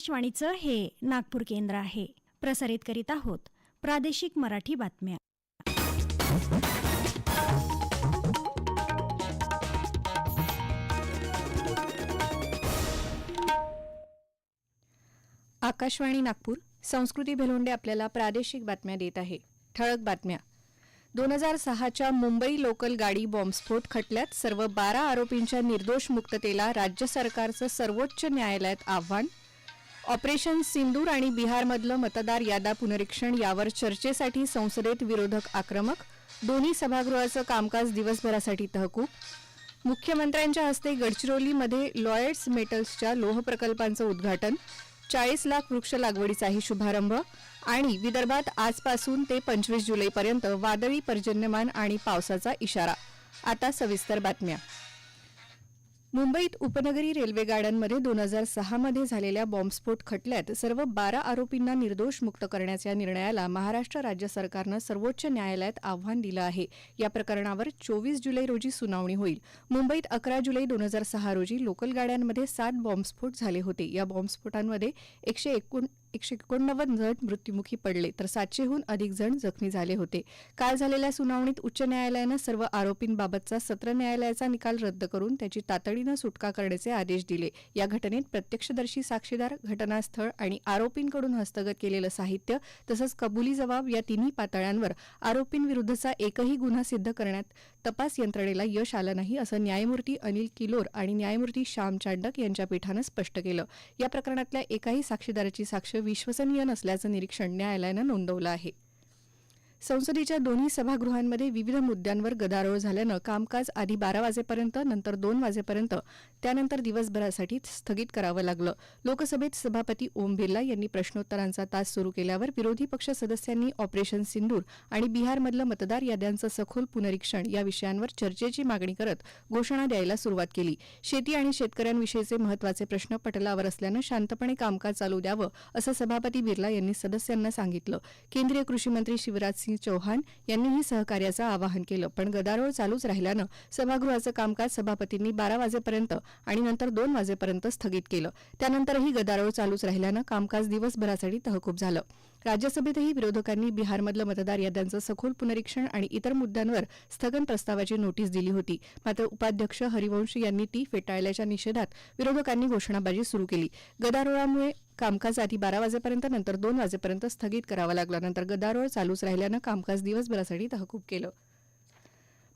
आकाशवाणीचं हे नागपूर केंद्र आहे. प्रसारित करीत आहोत प्रादेशिक मराठी बातम्या. आकाशवाणी नागपूर संस्कृती भेलोंडे आपल्याला प्रादेशिक बातम्या देत आहे. ठळक बातम्या. दोन हजार सहाच्या मुंबई लोकल गाडी बॉम्बस्फोट खटल्यात सर्व बारा आरोपींच्या निर्दोष मुक्ततेला राज्य सरकारचं सर्वोच्च न्यायालयात आव्हान ऑपरेशन सिंदूर आणि बिहारमधलं मतदार यादा पुनरीक्षण यावर चर्चेसाठी संसदेत विरोधक आक्रमक दोन्ही सभागृहाचं कामकाज दिवसभरासाठी तहकूब. मुख्यमंत्र्यांच्या हस्ते गडचिरोलीमध्ये लॉयड्स मेटल्सच्या लोह प्रकल्पांचं उद्घाटन चाळीस लाख वृक्ष लागवडीचाही शुभारंभ आणि विदर्भात आजपासून ते पंचवीस जुलैपर्यंत वादळी पर्जन्यमान आणि पावसाचा इशारा. आता सविस्तर बातम्या. मुंबईत उपनगरी रेल्वे गाड्यांमध्ये दोन हजार सहामध्ये झालेल्या बॉम्बस्फोट खटल्यात सर्व बारा आरोपींना निर्दोष मुक्त करण्याच्या निर्णयाला महाराष्ट्र राज्य सरकारनं सर्वोच्च न्यायालयात आव्हान दिलं आहे. या प्रकरणावर चोवीस जुलै रोजी सुनावणी होईल. मुंबईत अकरा जुलै दोन हजार सहा रोजी लोकल गाड्यांमध्ये सात बॉम्बस्फोट झाले होते. या बॉम्बस्फोटांमध्ये एकशे एकोण एकशे एकोणनव्वद जण मृत्युमुखी पडले तर सातशेहून अधिक जण जखमी झाले होते. काल झालेल्या सुनावणीत उच्च न्यायालयानं सर्व आरोपींबाबतचा सत्र न्यायालयाचा निकाल रद्द करून त्याची तातडीनं सुटका करण्याचे आदेश दिले. या घटनेत प्रत्यक्षदर्शी साक्षीदार घटनास्थळ आणि आरोपींकडून हस्तगत केलेलं साहित्य तसंच कबुली जबाब या तिन्ही पातळ्यांवर आरोपींविरुद्धचा एकही गुन्हा सिद्ध करण्यात तपास यंत्रणेला यश आलं नाही असं न्यायमूर्ती अनिल किलोर आणि न्यायमूर्ती श्याम चांडक यांच्या पीठानं स्पष्ट केलं. या प्रकरणातल्या एकाही साक्षीदाराची साक्ष विश्वसनीय नसल्याचं निरीक्षण न्यायालयानं नोंदवलं आहे. संसदेच्या दोन्ही सभागृहांमध्ये विविध मुद्द्यांवर गदारोळ झाल्यानं कामकाज आधी बारा वाजेपर्यंत नंतर दोन वाजेपर्यंत त्यानंतर दिवसभरासाठी स्थगित करावं लागलं. लोकसभेत सभापती ओम बिर्ला यांनी प्रश्नोत्तरांचा तास सुरू केल्यावर विरोधी पक्ष सदस्यांनी ऑपरेशन सिंदूर आणि बिहारमधलं मतदार याद्यांचं सखोल पुनरीक्षण या विषयांवर चर्चेची मागणी करत घोषणा द्यायला सुरुवात केली. शेती आणि शेतकऱ्यांविषयीचे महत्त्वाचे प्रश्न पटलावर असल्यानं शांतपणे कामकाज चालू द्यावं असं सभापती बिर्ला यांनी सदस्यांना सांगितलं. केंद्रीय कृषी मंत्री शिवराज सिंग चौहान यांनीही सहकार्याचं आवाहन केलं. पण गदारोळ चालूच राहिल्यानं सभागृहाचं कामकाज सभापतींनी बारा वाजेपर्यंत आणि नंतर दोन वाजेपर्यंत स्थगित केलं. त्यानंतरही गदारोळ चालूच राहिल्यानं कामकाज दिवसभरासाठी तहकूब झालं. राज्यसभेतही विरोधकांनी बिहारमधलं मतदार याद्यांचं सखोल पुनरीक्षण आणि इतर मुद्द्यांवर स्थगन प्रस्तावाची नोटीस दिली होती. मात्र उपाध्यक्ष हरिवंश यांनी ती फेटाळल्याच्या निषेधात विरोधकांनी घोषणाबाजी सुरू केली. गदारोळामुळे कामकाज आधी बारा वाजेपर्यंत नंतर दोन वाजेपर्यंत स्थगित करावं लागलं. नंतर गदारोळ चालूच राहिल्यानं कामकाज दिवसभरासाठी तहकूब केलं.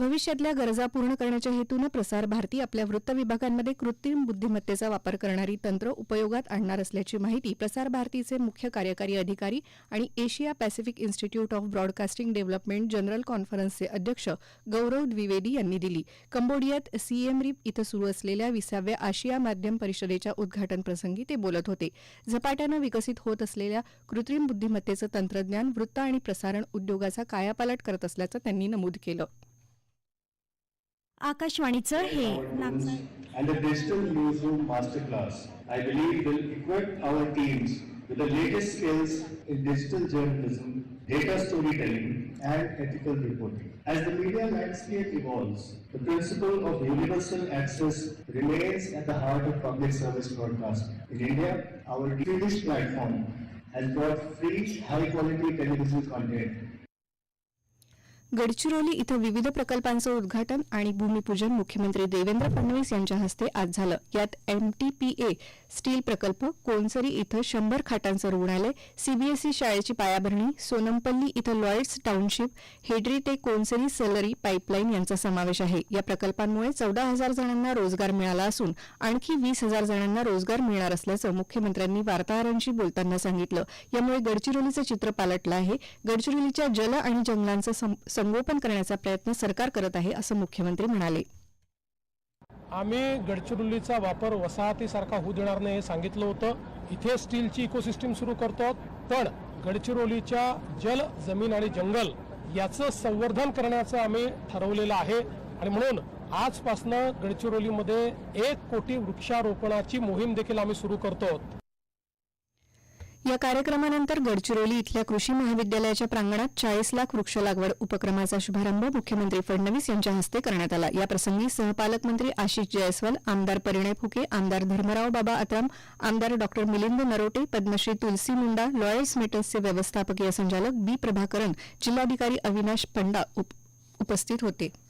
भविष्यातल्या गरजा पूर्ण करण्याच्या हेतूनं प्रसार भारती आपल्या वृत्त विभागांमध्ये कृत्रिम बुद्धिमत्तेचा वापर करणारी तंत्र उपयोगात आणणार असल्याची माहिती प्रसार भारतीचे मुख्य कार्यकारी अधिकारी आणि Asia Pacific institute of broadcasting development general कॉन्फरन्सचे अध्यक्ष गौरव द्विवेदी यांनी दिली. कंबोडियात सीएम रिप इथं सुरू असलेल्या विसाव्या आशिया माध्यम परिषदेच्या उद्घाटन प्रसंगी ते बोलत होते. झपाट्यानं विकसित होत असलेल्या कृत्रिम बुद्धिमत्तेचं तंत्रज्ञान वृत्त आणि प्रसारण उद्योगाचा कायापालट करत असल्याचं त्यांनी नमूद केलं. आकाशवाणीचं हे Nagpur and the digital newsroom masterclass. I believe will equip our teams with the latest skills in digital journalism, data storytelling, and ethical reporting. As the media landscape evolves, the principle of universal access remains at the heart of public service broadcasting. In India, our Swedish platform has brought free, high-quality television content Gadchiroli इथं विविध प्रकल्पांचं उद्घाटन आणि भूमिपूजन मुख्यमंत्री देवेंद्र फडणवीस यांच्या हस्ते आज झालं. यात एमटीपीए स्टील प्रकल्प कोनसरी इथं शंभर खाटांचं रुग्णालय सीबीएसई शाळेची पायाभरणी सोनमपल्ली इथं लॉयड्स टाउनशिप हेड्री ते कोनसरी सेलरी पाईपलाईन यांचा समावेश आहे. या प्रकल्पांमुळे चौदा हजार जणांना रोजगार मिळाला असून आणखी वीस हजार जणांना रोजगार मिळणार असल्याचं मुख्यमंत्र्यांनी वार्ताहरांशी बोलताना सांगितलं. यामुळे गडचिरोलीचं चित्र पालटलं आहे. गडचिरोलीच्या जल आणि जंगलांचं सं- संगोपन करण्याचा प्रयत्न सरकार करत आहे असं मुख्यमंत्री म्हणाले. आम्ही गडचिरोलीचा वापर वसाहतीसारखा होऊ देणार नाही हे सांगितलं होतं. इथे स्टीलची इकोसिस्टीम सुरू करतो. पण गडचिरोलीच्या जल जमीन आणि जंगल याचं संवर्धन करण्याचं आम्ही ठरवलेलं आहे. आणि म्हणून आजपासनं गडचिरोलीमध्ये एक कोटी वृक्षारोपणाची मोहीम देखील आम्ही सुरू करतो. या कार्यक्रमानंतर गडचिरोली इथल्या कृषी महाविद्यालयाच्या प्रांगणात चाळीस लाख वृक्ष लागवड उपक्रमाचा शुभारंभ मुख्यमंत्री फडणवीस यांच्या हस्ते करण्यात आला. याप्रसंगी सहपालकमंत्री आशिष जयस्वाल आमदार परिणय फुके आमदार धर्मराव बाबा आत्राम आमदार डॉक्टर मिलिंद नरोटे पद्मश्री तुलसी मुंडा लॉयर्स मेटल्सचे व्यवस्थापकीय संचालक बी प्रभाकरन जिल्हाधिकारी अविनाश पंडा उप- उपस्थित होते.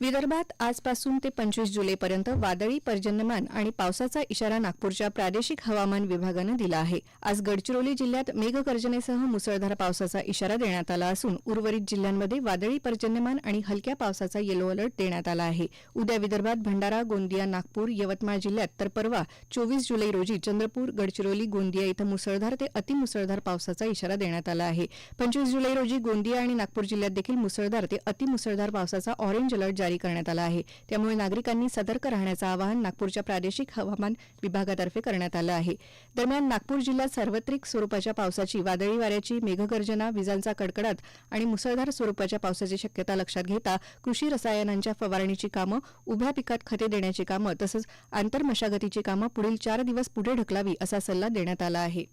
विदर्भात आजपासून ते पंचवीस जुलैपर्यंत वादळी पर्जन्यमान आणि पावसाचा इशारा नागपूरच्या प्रादेशिक हवामान विभागानं दिला आहे. आज गडचिरोली जिल्ह्यात मेघगर्जनेसह मुसळधार पावसाचा इशारा देण्यात आला असून उर्वरित जिल्ह्यांमध्ये वादळी पर्जन्यमान आणि हलक्या पावसाचा येलो अलर्ट देण्यात आला आहे. उद्या विदर्भात भंडारा गोंदिया नागपूर यवतमाळ जिल्ह्यात तर परवा चोवीस जुलै रोजी चंद्रपूर गडचिरोली गोंदिया इथं मुसळधार ते अतिमुसळधार पावसाचा इशारा देण्यात आला आहे. पंचवीस जुलै रोजी गोंदिया आणि नागपूर जिल्ह्यात देखील मुसळधार ते अतिमुसळधार पावसाचा ऑरेंज अलर्ट जारी करण्यात आला आहे. त्यामुळे नागरिकांनी सतर्क राहण्याचं आवाहन नागपूरच्या प्रादेशिक हवामान विभागातर्फे करण्यात आलं आहे. दरम्यान नागपूर जिल्ह्यात सार्वत्रिक स्वरूपाच्या पावसाची वादळी वाऱ्याची मेघगर्जना विजांचा कडकडाट आणि मुसळधार स्वरूपाच्या पावसाची शक्यता लक्षात घेता कृषी रसायनांच्या फवारणीची कामं उभ्या पिकात खते देण्याची कामं तसंच आंतरमशागतीची कामं पुढील चार दिवस पुढे ढकलावी असा सल्ला देण्यात आला आहे.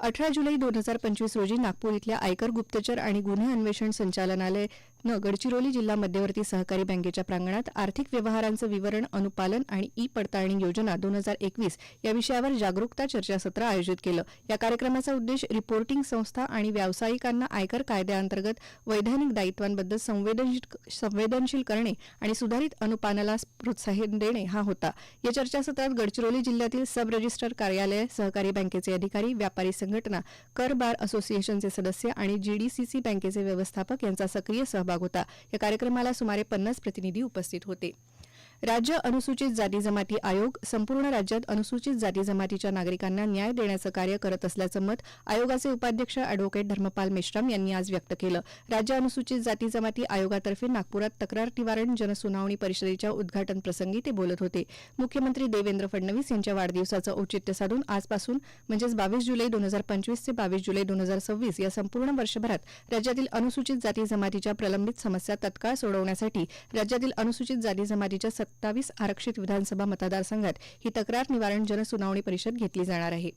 अठरा जुलै दोन हजार पंचवीस रोजी नागपूर इथल्या आयकर गुप्तचर आणि गुन्हे अन्वेषण संचालनालय न गडचिरोली जिल्हा मध्यवर्ती सहकारी बँकेच्या प्रांगणात आर्थिक व्यवहारांचं विवरण अनुपालन आणि ई पडताळणी योजना दोन हजार एकवीस या विषयावर जागरूकता चर्चासत्र आयोजित केलं. या कार्यक्रमाचा उद्देश रिपोर्टिंग संस्था आणि व्यावसायिकांना आयकर कायद्याअंतर्गत वैधानिक दायित्वांबद्दल संवेदनशील संवेदनशील करणे आणि सुधारित अनुपालनाला प्रोत्साहन देणे हा होता. या चर्चासत्रात गडचिरोली जिल्ह्यातील सब रजिस्टर कार्यालय सहकारी बँकेचे अधिकारी व्यापारी संघटना कर बार असोसिएशनचे सदस्य आणि जीडीसीसी बँकेचे व्यवस्थापक यांचा सक्रिय सहभाग होता. या कार्यक्रमाला सुमारे पन्नास प्रतिनिधी उपस्थित होते. राज्य अनुसूचित जाती जमाती आयोग संपूर्ण राज्यात अनुसूचित जाती जमातीच्या नागरिकांना न्याय देण्याचं कार्य करत असल्याचं मत आयोगाचे उपाध्यक्ष अॅडव्होकेट धर्मपाल मेश्राम यांनी आज व्यक्त केलं. राज्य अनुसूचित जाती जमाती आयोगातर्फे नागपुरात तक्रार निवारण जनसुनावणी परिषदेच्या उद्घाटन प्रसंगी ते बोलत होते. मुख्यमंत्री देवेंद्र फडणवीस यांच्या वाढदिवसाचं औचित्य साधून आजपासून म्हणजेच बावीस जुलै दोन हजार पंचवीस ते बावीस जुलै दोन हजार सव्वीस या संपूर्ण वर्षभरात राज्यातील अनुसूचित जाती जमातीच्या प्रलंबित समस्या तत्काळ सोडवण्यासाठी राज्यातील अनुसूचित जाती जमातीच्या सत्तावीस आरक्षित विधानसभा मतदारसंघात ही तक्रार निवारण जनसुनावणी परिषद घेतली जाणार आहे.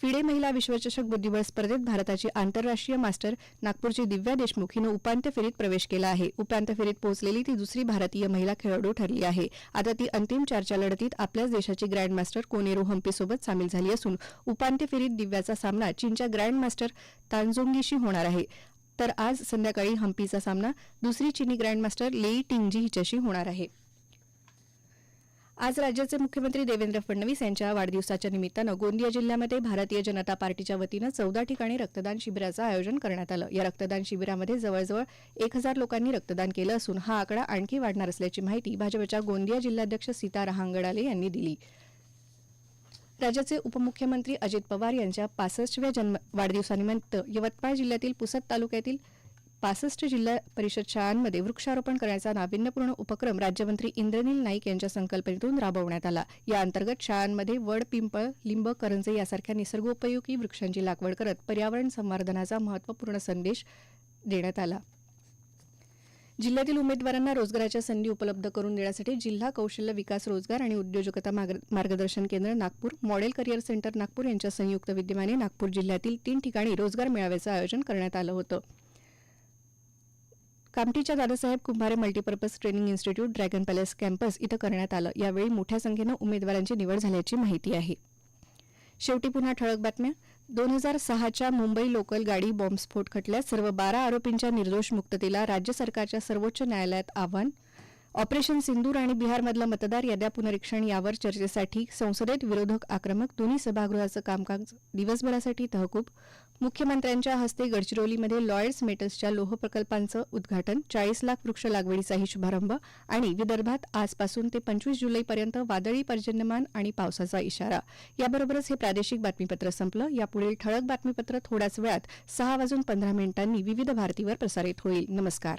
फिडे महिला विश्वचषक बुद्धिबळ स्पर्धेत भारताची आंतरराष्ट्रीय मास्टर नागपूरची दिव्या देशमुख हिनं उपांत्य फेरीत प्रवेश केला आहे. उपांत्य फेरीत पोहोचलेली ती दुसरी भारतीय महिला खेळाडू ठरली आहे. आता ती अंतिम चारच्या लढतीत आपल्याच देशाची ग्रँडमास्टर कोनेरू हम्पीसोबत सामील झाली असून उपांत्य फेरीत दिव्याचा सामना चीनच्या ग्रँडमास्टर तांजोंगीशी होणार आहे. तर आज संध्याकाळी हम्पीचा सामना दुसरी चिनी ग्रँडमास्टर लेई टिंगजी हिच्याशी होणार आहे. आज राज्याचे मुख्यमंत्री देवेंद्र फडणवीस यांच्या वाढदिवसाच्या निमित्तानं गोंदिया जिल्ह्यामध्ये भारतीय जनता पार्टीच्या वतीनं चौदा ठिकाणी रक्तदान शिबिराचं आयोजन करण्यात आलं. या रक्तदान शिबिरामध्ये जवळजवळ एक हजार लोकांनी रक्तदान केलं असून हा आकडा आणखी वाढणार असल्याची माहिती भाजपच्या गोंदिया जिल्हाध्यक्ष सीता रहांगडाले यांनी दिली. राज्याचे उपमुख्यमंत्री अजित पवार यांच्या पासष्टव्या जन्म वाढदिवसानिमित्त यवतमाळ जिल्ह्यातील पुसद तालुक्यातील पासष्ट जिल्हा परिषद शाळांमध्ये वृक्षारोपण करण्याचा नाविन्यपूर्ण उपक्रम राज्यमंत्री इंद्रनील नाईक यांच्या संकल्पनेतून राबवण्यात आला. या अंतर्गत शाळांमध्ये वड पिंपळ लिंब करंजे यासारख्या निसर्गोपयोगी वृक्षांची लागवड करत पर्यावरण संवर्धनाचा महत्त्वपूर्ण संदेश देण्यात आला. जिल्ह्यातील उमेदवारांना रोजगाराच्या संधी उपलब्ध करून देण्यासाठी जिल्हा कौशल्य विकास रोजगार आणि उद्योजकता मार्ग- मार्गदर्शन केंद्र Nagpur model career centre Nagpur यांच्या संयुक्त विद्यमाने नागपूर जिल्ह्यातील तीन ठिकाणी रोजगार मेळाव्याचं आयोजन करण्यात आलं होतं. कामठीच्या Dadasaheb Kumbhare multipurpose training institute Dragon Palace campus इथं करण्यात आलं. यावेळी मोठ्या संख्येनं उमेदवारांची निवड झाल्याची माहिती आहे. शेवटी पुन्हा ठळक बातम्या. दोन हजार सहाच्या मुंबई लोकल गाडी बॉम्बस्फोट खटल्यात. सर्व बारा आरोपींच्या निर्दोष मुक्ततेला राज्य सरकारच्या सर्वोच्च न्यायालयात आव्हान ऑपरेशन सिंदूर आणि बिहारमधलं मतदार याद्या पुनरीक्षण यावर चर्चेसाठी संसदेत विरोधक आक्रमक दोन्ही सभागृहाचं कामकाज दिवसभरासाठी तहकूब. मुख्यमंत्र्यांच्या हस्ते गडचिरोलीमध्ये लॉयड्स मेटल्सच्या लोह प्रकल्पांचं उद्घाटन चाळीस लाख वृक्ष लागवडीचाही शुभारंभ आणि विदर्भात आजपासून ते पंचवीस जुलैपर्यंत वादळी पर्जन्यमान आणि पावसाचा इशारा. याबरोबरच हे प्रादेशिक बातमीपत्र संपलं. यापुढील ठळक बातमीपत्र थोड्याच वेळात सहा वाजून पंधरा मिनिटांनी विविध भारतीवर प्रसारित होईल. नमस्कार.